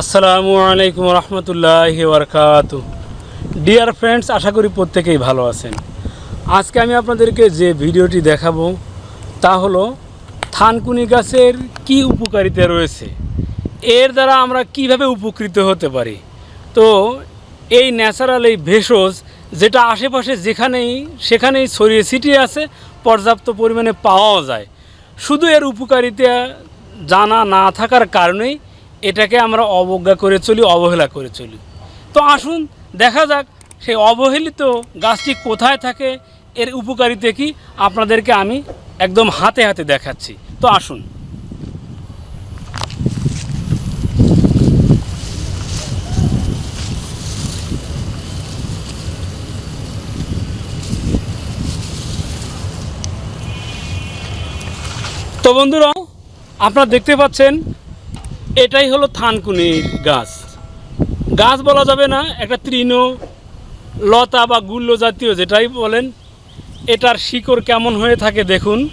আসসালামু আলাইকুম রহমতুল্লাহ বরকাত ডিয়ার ফ্রেন্ডস আশা করি প্রত্যেকেই ভালো আছেন। আজকে আমি আপনাদেরকে যে ভিডিওটি দেখাবো, তা হলো থানকুনি গাছের কি উপকারিতা রয়েছে। এর দ্বারা আমরা কীভাবে উপকৃত হতে পারি। তো এই ন্যাচারাল, এই ভেষজ, যেটা আশেপাশে যেখানেই, সেখানেই ছড়িয়ে ছিটিয়ে আছে, পর্যাপ্ত পরিমাণে পাওয়াও যায়। শুধু এর উপকারিতা জানা না থাকার কারণেই এটাকে আমরা অবজ্ঞা করে চলি, অবহেলা করে চলি। তো আসুন, দেখা যাক সেই অবহেলিত গাছটি কোথায় থাকে, এর উপকারিতা কি আপনাদেরকে আমি একদম হাতে হাতে দেখাচ্ছি। তো আসুন। তো বন্ধুরা, আপনারা দেখতে পাচ্ছেন এটাই হলো থানকুনির গাছ। গাছ বলা যাবে না, একটা তৃণ, লতা বা গুল্ল জাতীয় যেটাই বলেন, এটার শিকড় কেমন হয়ে থাকে দেখুন।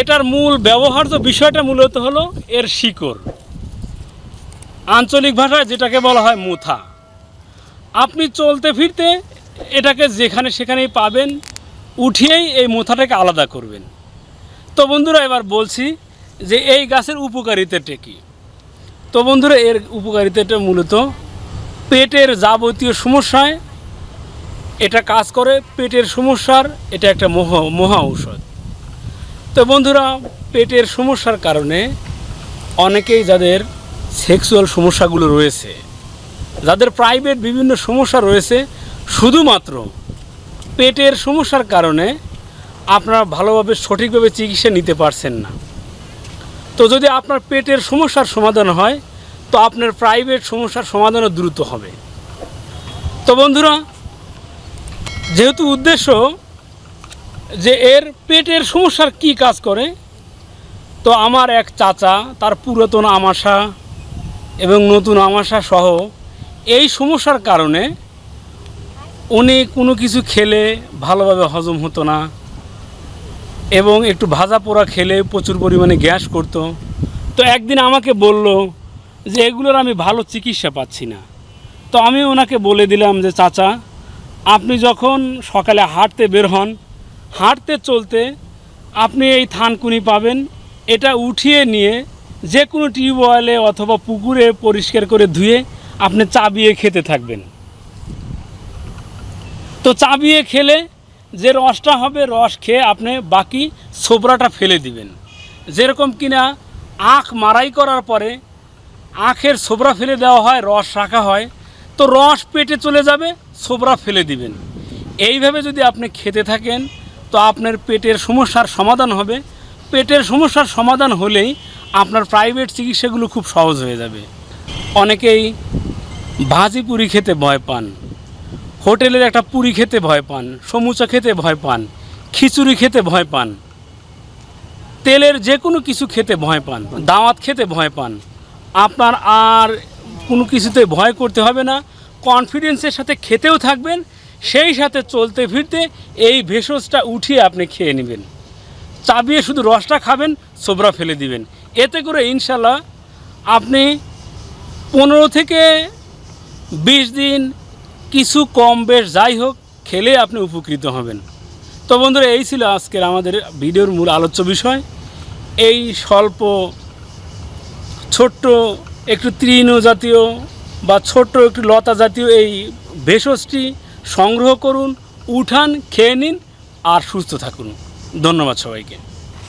এটার মূল ব্যবহার্য বিষয়টা মূলত হলো এর শিকড়। আঞ্চলিক ভাষায় যেটাকে বলা হয় মুথা। আপনি চলতে ফিরতে এটাকে যেখানে সেখানেই পাবেন উঠিয়েই এই মোথাটাকে আলাদা করবেন। তো বন্ধুরা, এবার বলছি যে এই গাছের উপকারিতাটা কী? তো বন্ধুরা, এর উপকারিতাটা মূলত পেটের যাবতীয় সমস্যায় এটা কাজ করে, পেটের সমস্যার এটা একটা মহ, মহা ঔষধ। তো বন্ধুরা, পেটের সমস্যার কারণে অনেকেই যাদের সেক্সুয়াল সমস্যাগুলো রয়েছে, যাদের প্রাইভেট বিভিন্ন সমস্যা রয়েছে, শুধুমাত্র পেটের সমস্যার কারণে আপনারা ভালোভাবে সঠিকভাবে চিকিৎসা নিতে পারছেন না। তো যদি আপনার পেটের সমস্যার সমাধান হয়, তো আপনার প্রাইভেট সমস্যার সমাধানও দ্রুত হবে। তো বন্ধুরা, যেহেতু উদ্দেশ্য যে এর পেটের সমস্যার কি কাজ করে, তো আমার এক চাচা, তার পুরাতন আমাশা এবং নতুন আমাশা সহ এই সমস্যার কারণে উনি কোনো কিছু খেলে ভালোভাবে হজম হতো না এবং একটু ভাজা পোড়া খেলে প্রচুর পরিমাণে গ্যাস করতো। তো একদিন আমাকে বলল যে, এগুলোর আমি ভালো চিকিৎসা পাচ্ছি না। তো আমি ওনাকে বলে দিলাম যে, চাচা, আপনি যখন সকালে হাঁটতে বের হন, হাঁটতে চলতে আপনি এই থানকুনি পাবেন। এটা উঠিয়ে নিয়ে যে কোনো টিউবওয়েলে অথবা পুকুরে পরিষ্কার করে ধুয়ে আপনি চাবিয়ে খেতে থাকবেন। তো চাবিয়ে খেলে যে রসটা হবে, রস খেয়ে আপনি বাকি ছোবরাটা ফেলে দিবেন। যেরকম কিনা আখ মারাই করার পরে আখের ছোবরা ফেলে দেওয়া হয়, রস রাখা হয়, তো রস পেটে চলে যাবে ছোবরা ফেলে দিবেন। এইভাবে যদি আপনি খেতে থাকেন, তো আপনার পেটের সমস্যার সমাধান হবে। পেটের সমস্যার সমাধান হলেই আপনার প্রাইভেট চিকিৎসাগুলো খুব সহজ হয়ে যাবে। অনেকেই ভাজি পুরি খেতে ভয় পান। হোটেলের একটা পুরি খেতে ভয় পান, সমুচা খেতে ভয় পান, খিচুড়ি খেতে ভয় পান, তেলের যে কোনো কিছু খেতে ভয় পান, দাওয়াত খেতে ভয় পান। আপনার আর কোনো কিছুতে ভয় করতে হবে না, কনফিডেন্সের সাথে খেতেও থাকবেন, সেই সাথে চলতে ফিরতে এই ভেষজটা উঠিয়ে আপনি খেয়ে নেবেন। চাবিয়ে শুধু রসটা খাবেন, সোবরা ফেলে দিবেন। এতে করে ইনশাল্লাহ আপনি পনেরো থেকে বিশ দিন কিছু কম বেশ, যাই হোক, খেলে আপনি উপকৃত হবেন। তো বন্ধুরা, এই ছিল আজকের আমাদের ভিডিওর মূল আলোচ্য বিষয়। এই স্বল্প, ছোট্ট, একটু তৃণ জাতীয় বা ছোট্ট, একটু লতা জাতীয় এই ভেষজটি সংগ্রহ করুন, উঠান, খেয়ে নিন আর সুস্থ থাকুন। ধন্যবাদ সবাইকে।